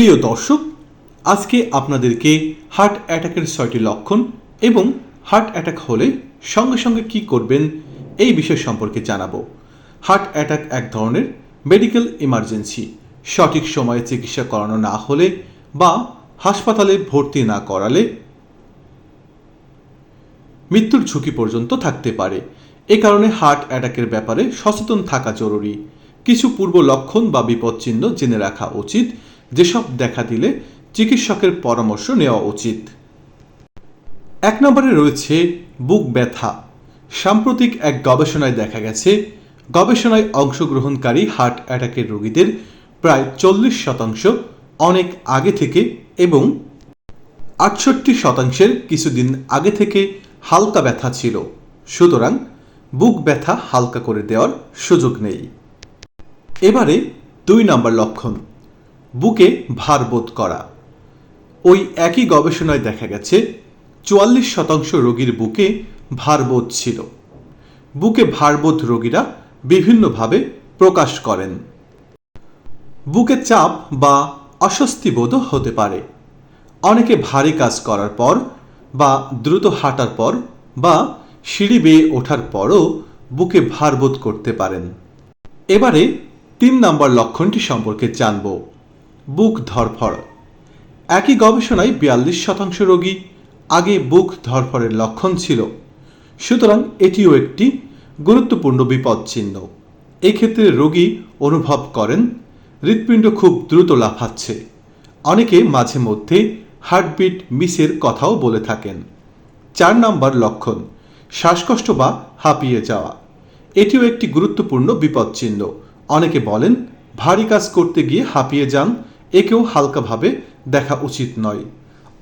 প্রিয় দর্শক, আজকে আপনাদেরকে হার্ট অ্যাটাকের ছয়টি লক্ষণ এবং হার্ট অ্যাটাক হলে সঙ্গে সঙ্গে কি করবেন এই বিষয় সম্পর্কে জানাব। হার্ট অ্যাটাক এক ধরনের মেডিকেল ইমার্জেন্সি সঠিক সময়ে চিকিৎসা করানো না হলে বা হাসপাতালে ভর্তি না করালে মৃত্যুর ঝুঁকি পর্যন্ত থাকতে পারে। এ কারণে হার্ট অ্যাটাকের ব্যাপারে সচেতন থাকা জরুরি। কিছু পূর্ব লক্ষণ বা বিপদ চিহ্ন জেনে রাখা উচিত। যেসব দেখা দিলে চিকিৎসকের পরামর্শ নেওয়া উচিত। এক নম্বরে রয়েছে বুক ব্যথা। সাম্প্রতিক এক গবেষণায় দেখা গেছে, গবেষণায় অংশগ্রহণকারী হার্ট অ্যাটাকের রোগীদের প্রায় চল্লিশ শতাংশ অনেক আগে থেকে এবং আটষট্টি শতাংশের কিছুদিন আগে থেকে হালকা ব্যথা ছিল। সুতরাং বুক ব্যথা হালকা করে দেওয়ার সুযোগ নেই। এবারে দুই নম্বর লক্ষণ। বুকে ভার বোধ করা। ওই একই গবেষণায় দেখা গেছে, চুয়াল্লিশ শতাংশ রোগীর বুকে ভারবোধ ছিল। বুকে ভারবোধ রোগীরা বিভিন্নভাবে প্রকাশ করেন। বুকে চাপ বা অস্বস্তি বোধও হতে পারে। অনেকে ভারী কাজ করার পর বা দ্রুত হাঁটার পর বা সিঁড়ি বেয়ে ওঠার পরও বুকে ভার বোধ করতে পারেন। এবারে তিন নম্বর লক্ষণটি সম্পর্কে জানব। বুক ধরফড় একই গবেষণায় বিয়াল্লিশ শতাংশ রোগী আগে বুক ধরফড়ের লক্ষণ ছিল। সুতরাং এটিও একটি গুরুত্বপূর্ণ বিপদ চিহ্ন এক্ষেত্রে রোগী অনুভব করেন, হৃৎপিণ্ড খুব দ্রুত লাফাচ্ছে। অনেকে মাঝে মধ্যে হার্টবিট মিসের কথাও বলে থাকেন। চার নম্বর লক্ষণ, শ্বাসকষ্ট বা হাঁপিয়ে যাওয়া। এটিও একটি গুরুত্বপূর্ণ বিপদ চিহ্ন অনেকে বলেন, ভারী কাজ করতে গিয়ে হাঁপিয়ে যান একেও হালকাভাবে দেখা উচিত নয়।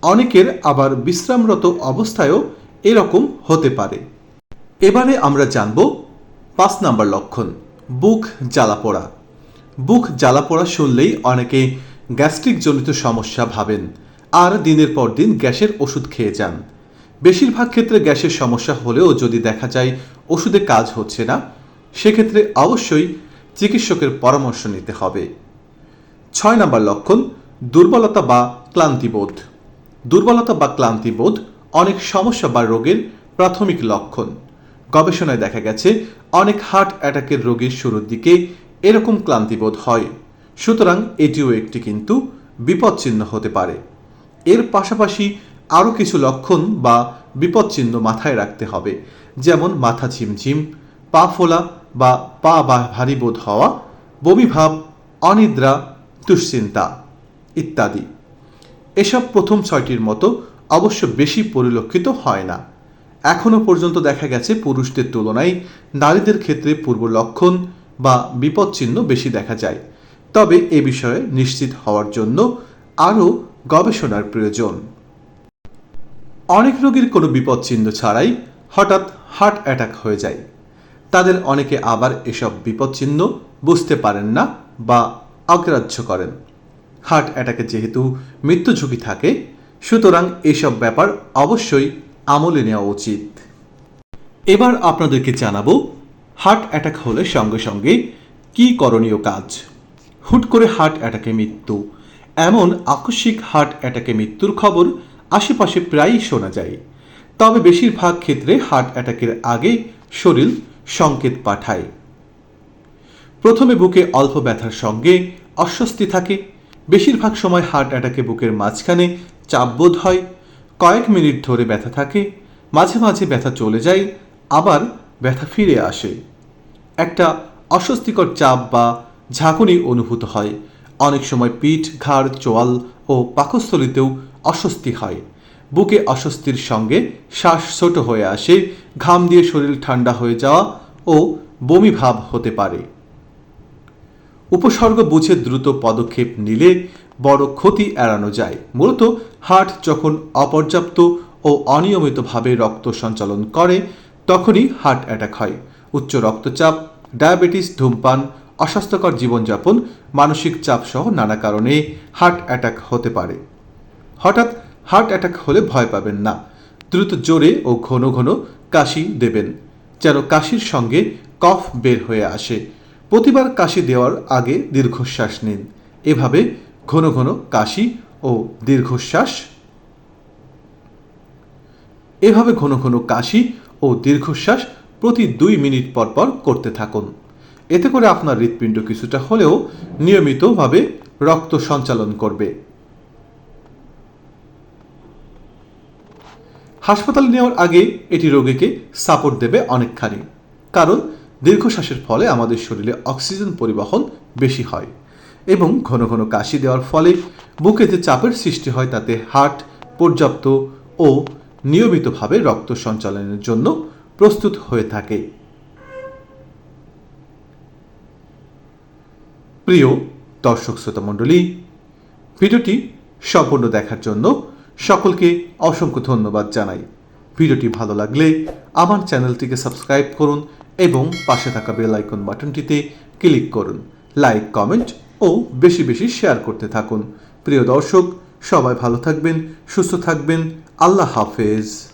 অনেকের আবার বিশ্রামরত অবস্থায়ও এরকম হতে পারে। এবারে আমরা জানব পাঁচ নাম্বার লক্ষণ, বুক জ্বালা পোড়া। বুক জ্বালা পোড়া শুনলেই অনেকে গ্যাস্ট্রিক জনিত সমস্যা ভাবেন আর দিনের পর দিন গ্যাসের ওষুধ খেয়ে যান। বেশিরভাগ ক্ষেত্রে গ্যাসের সমস্যা হলেও যদি দেখা যায় ওষুধে কাজ হচ্ছে না, সেক্ষেত্রে অবশ্যই চিকিৎসকের পরামর্শ নিতে হবে। ছয় নম্বর লক্ষণ, দুর্বলতা বা ক্লান্তিবোধ। দুর্বলতা বা ক্লান্তিবোধ অনেক সমস্যা বা রোগের প্রাথমিক লক্ষণ। গবেষণায় দেখা গেছে, অনেক হার্ট অ্যাটাকের রোগীর শুরুর দিকে এরকম ক্লান্তিবোধ হয়। সুতরাং এটিও একটি কিন্তু বিপদচিহ্ন হতে পারে। এর পাশাপাশি আরও কিছু লক্ষণ বা বিপদচিহ্ন মাথায় রাখতে হবে, যেমন মাথা ঝিমঝিম, পা ফোলা বা পা বা ভারী বোধ হওয়া বমিভাব অনিদ্রা দুশ্চিন্তা ইত্যাদি। এসব প্রথম ছয়টির মতো অবশ্য বেশি পরিলক্ষিত হয় না। এখনও পর্যন্ত দেখা গেছে পুরুষদের তুলনায় নারীদের ক্ষেত্রে পূর্ব লক্ষণ বা বিপদচিহ্ন বেশি দেখা যায়। তবে এ বিষয়ে নিশ্চিত হওয়ার জন্য আরও গবেষণার প্রয়োজন। অনেক রোগীর কোনো বিপদচিহ্ন ছাড়াই হঠাৎ হার্ট অ্যাটাক হয়ে যায়। তাদের অনেকে আবার এসব বিপদচিহ্ন বুঝতে পারেন না বা অগ্রাহ্য করেন। হার্ট অ্যাটাকে যেহেতু মৃত্যু ঝুঁকি থাকে, সুতরাং এসব ব্যাপার অবশ্যই আমলে নেওয়া উচিত। এবার আপনাদেরকে জানাব, হার্ট অ্যাটাক হলে সঙ্গে সঙ্গে কি করণীয় কাজ? হুট করে হার্ট অ্যাটাকে মৃত্যু। এমন আকস্মিক হার্ট অ্যাটাকে মৃত্যুর খবর আশেপাশে প্রায়ই শোনা যায়। তবে বেশিরভাগ ক্ষেত্রে হার্ট অ্যাটাকের আগে শরীর সংকেত পাঠায়। প্রথমে বুকে অল্প ব্যথার সঙ্গে অস্বস্তি থাকে, বেশিরভাগ সময় হার্ট অ্যাটাকে বুকের মাঝখানে চাপ বোধ হয়, কয়েক মিনিট ধরে ব্যথা থাকে, মাঝে মাঝে ব্যথা চলে যায়, আবার ব্যথা ফিরে আসে। একটা অস্বস্তিকর চাপ বা ঝাঁকুনি অনুভূত হয়। অনেক সময় পিঠ, ঘাড়, চোয়াল ও পাকস্থলিতেও অস্বস্তি হয়। বুকে অস্বস্তির সঙ্গে শ্বাস ছোট হয়ে আসে, ঘাম দিয়ে শরীর ঠান্ডা হয়ে যাওয়া ও বমি ভাব হতে পারে। উপসর্গ বুঝে দ্রুত পদক্ষেপ নিলে বড় ক্ষতি এড়ানো যায়। মূলত হার্ট যখন অপর্যাপ্ত ও অনিয়মিতভাবে রক্ত সঞ্চালন করে, তখনই হার্ট অ্যাটাক হয়। উচ্চ রক্তচাপ, ডায়াবেটিস, ধূমপান, অস্বাস্থ্যকর জীবনযাপন, মানসিক চাপ সহ নানা কারণে হার্ট অ্যাটাক হতে পারে। হঠাৎ হার্ট অ্যাটাক হলে ভয় পাবেন না। দ্রুত জোরে ও ঘন ঘন কাশি দেবেন, যেন কাশির সঙ্গে কফ বের হয়ে আসে। প্রতিবার কাশি দেওয়ার আগে দীর্ঘশ্বাস নিন। এভাবে ঘন ঘন কাশি ও দীর্ঘশ্বাস এভাবে ঘন ঘন কাশি ও দীর্ঘশ্বাস প্রতি দুই মিনিট পর পর করতে থাকুন। এতে করে আপনার হৃৎপিণ্ড কিছুটা হলেও নিয়মিতভাবে রক্ত সঞ্চালন করবে। হাসপাতালে নেওয়ার আগে এটি রোগীকে সাপোর্ট দেবে অনেকখানি। কারণ দীর্ঘশ্বাসের ফলে আমাদের শরীরে অক্সিজেন পরিবহন বেশি হয় এবং ঘন ঘন কাশি দেওয়ার ফলে বুকে যে চাপের সৃষ্টি হয় তাতে হার্ট, পর্যাপ্ত ও নিয়মিতভাবে রক্ত সঞ্চালনের জন্য প্রস্তুত হয়ে থাকে। প্রিয় দর্শক, শ্রোতা মণ্ডলী, ভিডিওটি সম্পূর্ণ দেখার জন্য সকলকে অসংখ্য ধন্যবাদ জানাই। ভিডিওটি ভালো লাগলে আমার চ্যানেলটিকে সাবস্ক্রাইব করুন এবং পাশে থাকা বেল আইকন বাটনটিতে ক্লিক করুন। লাইক, কমেন্ট ও বেশি বেশি শেয়ার করতে থাকুন। প্রিয় দর্শক, সবাই ভালো থাকবেন, সুস্থ থাকবেন। আল্লাহ হাফেজ।